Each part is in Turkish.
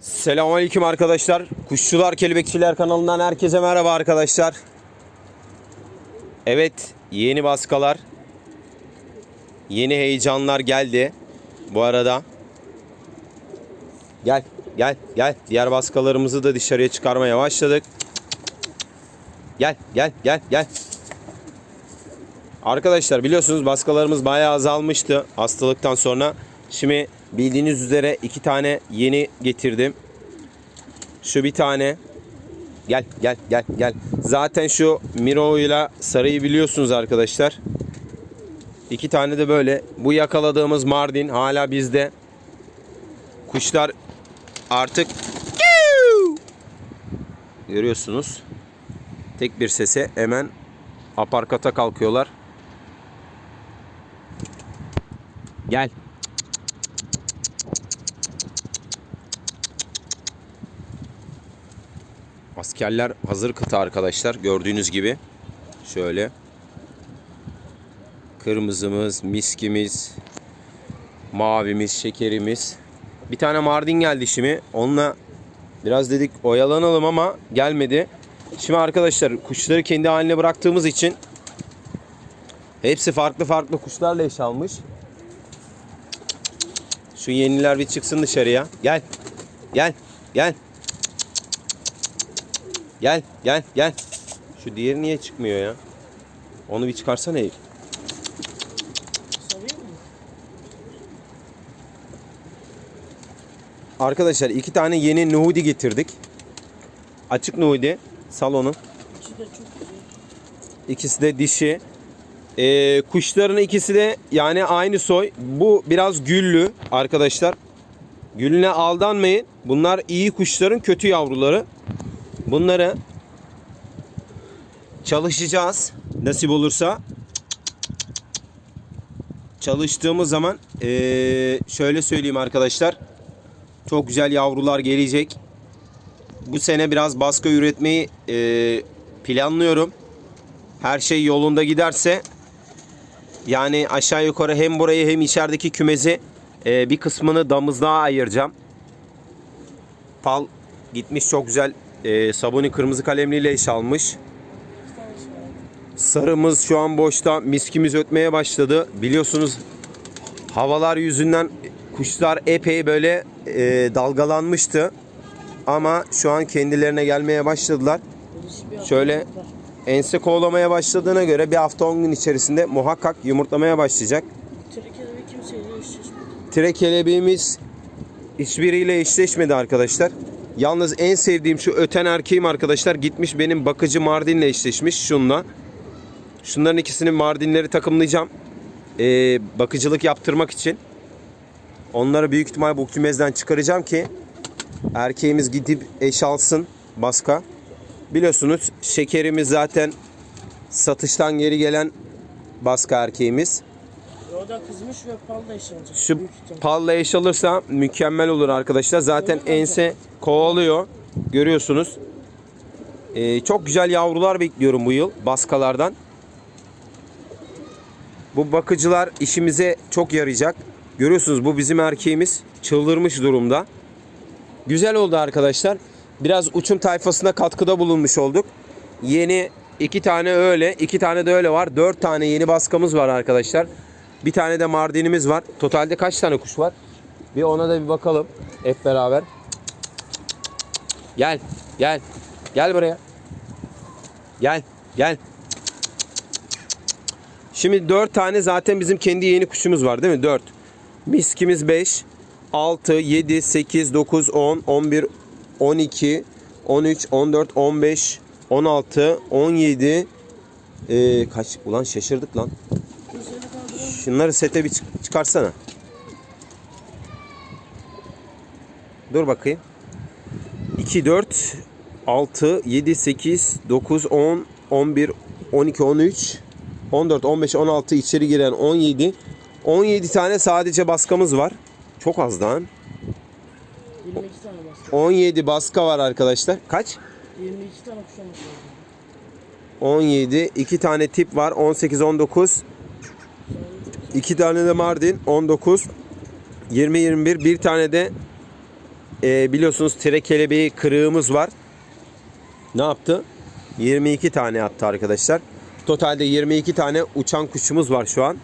Selamünaleyküm arkadaşlar. Kuşçular Kelebekçiler kanalından herkese merhaba arkadaşlar. Evet, yeni baskalar, yeni heyecanlar geldi. Bu arada gel, gel, gel. Diğer baskalarımızı da dışarıya çıkarmaya başladık. Gel, gel, gel, gel. Arkadaşlar biliyorsunuz baskalarımız bayağı azalmıştı hastalıktan sonra. Şimdi bildiğiniz üzere iki tane yeni getirdim. Şu bir tane. Gel gel gel gel. Zaten şu Miro ile sarıyı biliyorsunuz arkadaşlar. İki tane de böyle. Bu yakaladığımız Mardin hala bizde. Kuşlar artık görüyorsunuz. Tek bir sese hemen aparkata kalkıyorlar. Gel. Askerler hazır kıta arkadaşlar. Gördüğünüz gibi. Şöyle. Kırmızımız, miskimiz, mavimiz, şekerimiz. Bir tane Mardin geldi şimdi. Onunla biraz dedik oyalanalım ama gelmedi. Şimdi arkadaşlar kuşları kendi haline bıraktığımız için hepsi farklı farklı kuşlarla eş almış. Şu yeniler bir çıksın dışarıya. Gel. Gel. Gel. Gel. Gel. Gel. Şu diğeri niye çıkmıyor ya? Onu bir çıkarsana Eylül. Arkadaşlar iki tane yeni Nuhudi getirdik. Açık Nuhudi. Salonu. İkisi de dişi. Ee, kuşların ikisi de yani aynı soy. Bu biraz güllü arkadaşlar. Gülüne aldanmayın. Bunlar iyi kuşların kötü yavruları. Bunları çalışacağız. Nasip olursa. Çalıştığımız zaman ee, şöyle söyleyeyim arkadaşlar. Çok güzel yavrular gelecek. Bu sene biraz baskı üretmeyi ee, planlıyorum her şey yolunda giderse yani aşağı yukarı hem burayı hem içerideki kümezi e, bir kısmını damızlığa ayıracağım. Pal gitmiş çok güzel e, sabuni kırmızı kalemliyle iş almış. Sarımız şu an boşta. Miskimiz ötmeye başladı. Biliyorsunuz havalar yüzünden kuşlar epey böyle e, dalgalanmıştı. Ama şu an kendilerine gelmeye başladılar. Şöyle ense kovalamaya başladığına göre bir hafta 10 gün içerisinde muhakkak yumurtlamaya başlayacak. Tire kelebeğimiz hiçbiriyle eşleşmedi arkadaşlar. Yalnız en sevdiğim şu öten erkeğim arkadaşlar gitmiş benim bakıcı Mardin'le eşleşmiş şunla. Şunların ikisini Mardinleri takımlayacağım. Ee, bakıcılık yaptırmak için. Onları büyük ihtimal bu kümezden çıkaracağım ki erkeğimiz gidip eş alsın baska. Biliyorsunuz şekerimiz zaten satıştan geri gelen baska erkeğimiz. O da kızmış ve pal da yaşanacak. Şu palla eş alırsa mükemmel olur arkadaşlar. Zaten ense kovalıyor. Görüyorsunuz. Ee, çok güzel yavrular bekliyorum bu yıl baskalardan. Bu bakıcılar işimize çok yarayacak. Görüyorsunuz bu bizim erkeğimiz çıldırmış durumda. Güzel oldu arkadaşlar. Biraz uçum tayfasına katkıda bulunmuş olduk. Yeni iki tane öyle, iki tane de öyle var. Dört tane yeni baskamız var arkadaşlar. Bir tane de mardinimiz var. Totalde kaç tane kuş var? Bir ona da bir bakalım hep beraber. Gel, gel. Gel buraya. Gel, gel. Şimdi 4 tane zaten bizim kendi yeni kuşumuz var değil mi? 4. Miskimiz 5, 6, 7, 8, 9, 10, 11, 12, 13, 14, 15, 16, 17, ee, kaç? Ulan şaşırdık lan. Şunları sete bir çık- çıkarsana. Dur bakayım. 2, 4, 6, 7, 8, 9, 10, 11, 12, 13, 14, 15, 16 içeri giren 17. 17 tane sadece baskamız var. Çok az lan. 22 tane bastı. 17 baska var arkadaşlar. Kaç? 22 tane kuşaması var. 17. 2 tane tip var. 18, 19. 2 tane de Mardin. 19. 20, 21. Bir tane de e, biliyorsunuz tire kelebeği kırığımız var. Ne yaptı? 22 tane attı arkadaşlar. Totalde 22 tane uçan kuşumuz var şu an.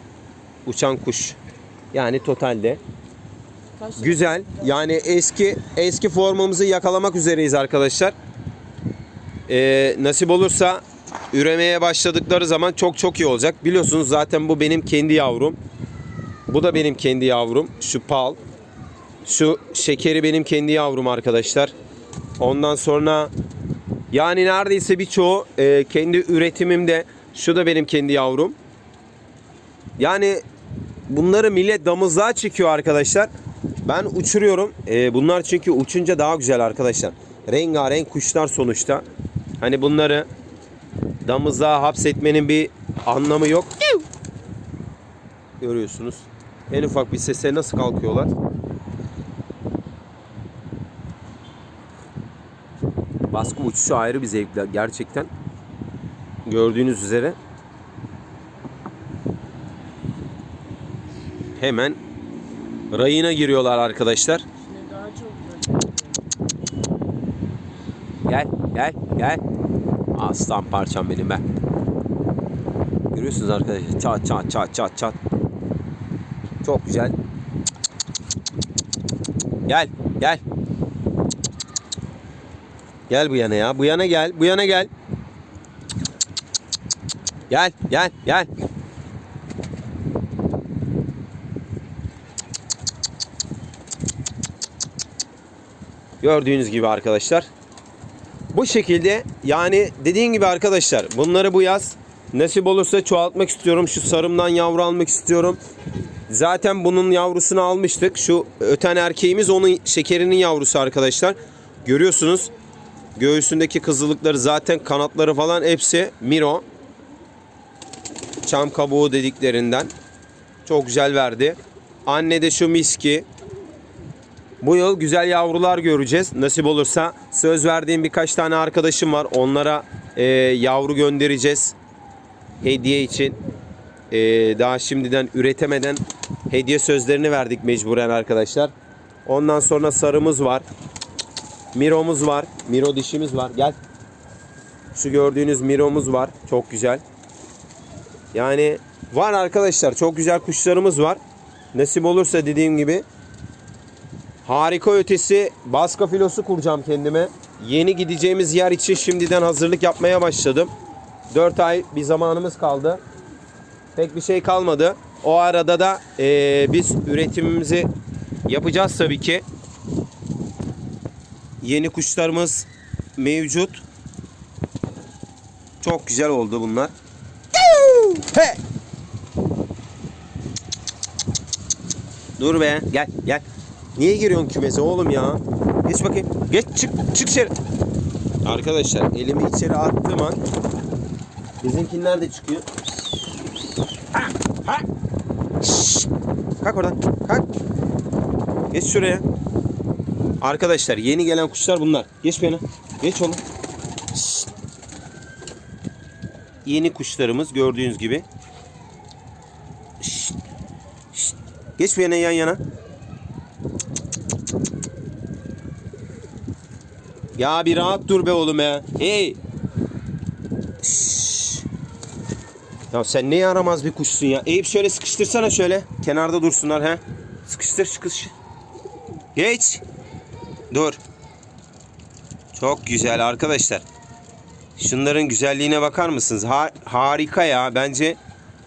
Uçan kuş. Yani totalde. Kaç? Güzel. Yani eski eski formamızı yakalamak üzereyiz arkadaşlar. Ee, nasip olursa üremeye başladıkları zaman çok çok iyi olacak. Biliyorsunuz zaten bu benim kendi yavrum. Bu da benim kendi yavrum. Şu pal. Şu şekeri benim kendi yavrum arkadaşlar. Ondan sonra yani neredeyse birçoğu e, kendi üretimimde. Şu da benim kendi yavrum. Yani bunları millet damızlığa çekiyor arkadaşlar. Ben uçuruyorum. Ee, bunlar çünkü uçunca daha güzel arkadaşlar. Rengarenk kuşlar sonuçta. Hani bunları damızlığa hapsetmenin bir anlamı yok. Görüyorsunuz. En ufak bir sese nasıl kalkıyorlar. Baskı uçuşu ayrı bir zevkler gerçekten. Gördüğünüz üzere. Hemen rayına giriyorlar arkadaşlar. Gel, gel, gel. Aslan parçam benim ben. Görüyorsunuz arkadaşlar. Çat çat çat çat çat. Çok güzel. Gel, gel. Gel bu yana ya. Bu yana gel. Bu yana gel. Gel, gel, gel. Gördüğünüz gibi arkadaşlar. Bu şekilde yani dediğin gibi arkadaşlar bunları bu yaz nasip olursa çoğaltmak istiyorum. Şu sarımdan yavru almak istiyorum. Zaten bunun yavrusunu almıştık. Şu öten erkeğimiz onun şekerinin yavrusu arkadaşlar. Görüyorsunuz. Göğsündeki kızılıkları zaten kanatları falan hepsi Miro. Çam kabuğu dediklerinden. Çok güzel verdi. Anne de şu miski. Bu yıl güzel yavrular göreceğiz. Nasip olursa söz verdiğim birkaç tane arkadaşım var. Onlara e, yavru göndereceğiz. Hediye için. E, daha şimdiden üretemeden hediye sözlerini verdik mecburen arkadaşlar. Ondan sonra sarımız var. Miro'muz var. Miro dişimiz var. Gel. Şu gördüğünüz Miro'muz var. Çok güzel. Yani var arkadaşlar. Çok güzel kuşlarımız var. Nasip olursa dediğim gibi Harika ötesi baska filosu kuracağım kendime. Yeni gideceğimiz yer için şimdiden hazırlık yapmaya başladım. 4 ay bir zamanımız kaldı. Pek bir şey kalmadı. O arada da eee, biz üretimimizi yapacağız tabii ki. Yeni kuşlarımız mevcut. Çok güzel oldu bunlar. He! Dur be gel gel. Niye giriyorsun kümese oğlum ya? Geç bakayım. Geç çık çık içeri. Arkadaşlar elimi içeri attığım an bizimkinler de çıkıyor. Ha, ha. Şşş. Kalk oradan. Kalk. Geç şuraya. Arkadaşlar yeni gelen kuşlar bunlar. Geç beni. Geç oğlum. Yeni kuşlarımız gördüğünüz gibi. Şşt. Şşt. Geç yana yan yana. Ya bir rahat dur be oğlum ya. Hey. Ya sen ne yaramaz bir kuşsun ya. Eyüp şöyle sıkıştırsana şöyle. Kenarda dursunlar he. Sıkıştır sıkış. Geç. Dur. Çok güzel arkadaşlar. Şunların güzelliğine bakar mısınız? Ha- harika ya. Bence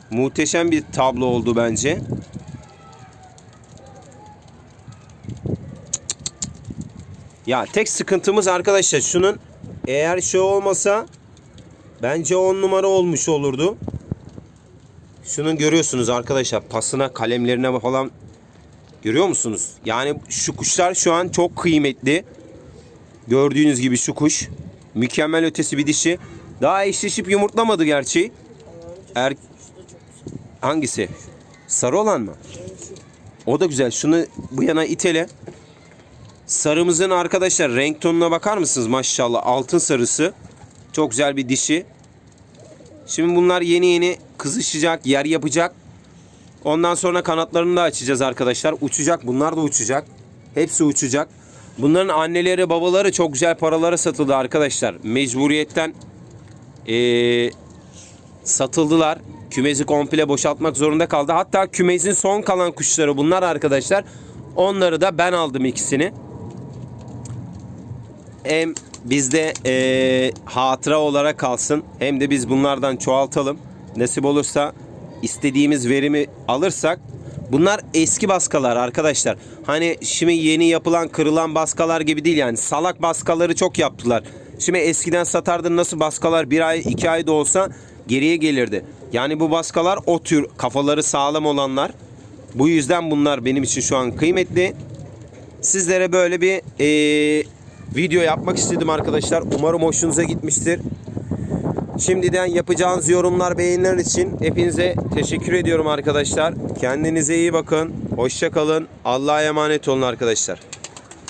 muhteşem bir tablo oldu bence. Ya tek sıkıntımız arkadaşlar şunun eğer şu olmasa bence 10 numara olmuş olurdu. Şunun görüyorsunuz arkadaşlar pasına kalemlerine falan görüyor musunuz? Yani şu kuşlar şu an çok kıymetli. Gördüğünüz gibi şu kuş mükemmel ötesi bir dişi. Daha eşleşip yumurtlamadı gerçi. Er hangisi? Sarı olan mı? O da güzel. Şunu bu yana itele. Sarımızın arkadaşlar renk tonuna bakar mısınız? Maşallah altın sarısı. Çok güzel bir dişi. Şimdi bunlar yeni yeni kızışacak, yer yapacak. Ondan sonra kanatlarını da açacağız arkadaşlar. Uçacak. Bunlar da uçacak. Hepsi uçacak. Bunların anneleri babaları çok güzel paralara satıldı arkadaşlar. Mecburiyetten eee, satıldılar. Kümesi komple boşaltmak zorunda kaldı. Hatta kümesin son kalan kuşları bunlar arkadaşlar. Onları da ben aldım ikisini. Hem bizde eee, hatıra olarak kalsın hem de biz bunlardan çoğaltalım. Nasip olursa istediğimiz verimi alırsak bunlar eski baskalar arkadaşlar. Hani şimdi yeni yapılan kırılan baskalar gibi değil yani salak baskaları çok yaptılar. Şimdi eskiden satardın nasıl baskalar bir ay iki ay da olsa geriye gelirdi. Yani bu baskalar o tür kafaları sağlam olanlar. Bu yüzden bunlar benim için şu an kıymetli sizlere böyle bir eee, video yapmak istedim arkadaşlar. Umarım hoşunuza gitmiştir. Şimdiden yapacağınız yorumlar, beğeniler için hepinize teşekkür ediyorum arkadaşlar. Kendinize iyi bakın. Hoşça kalın. Allah'a emanet olun arkadaşlar.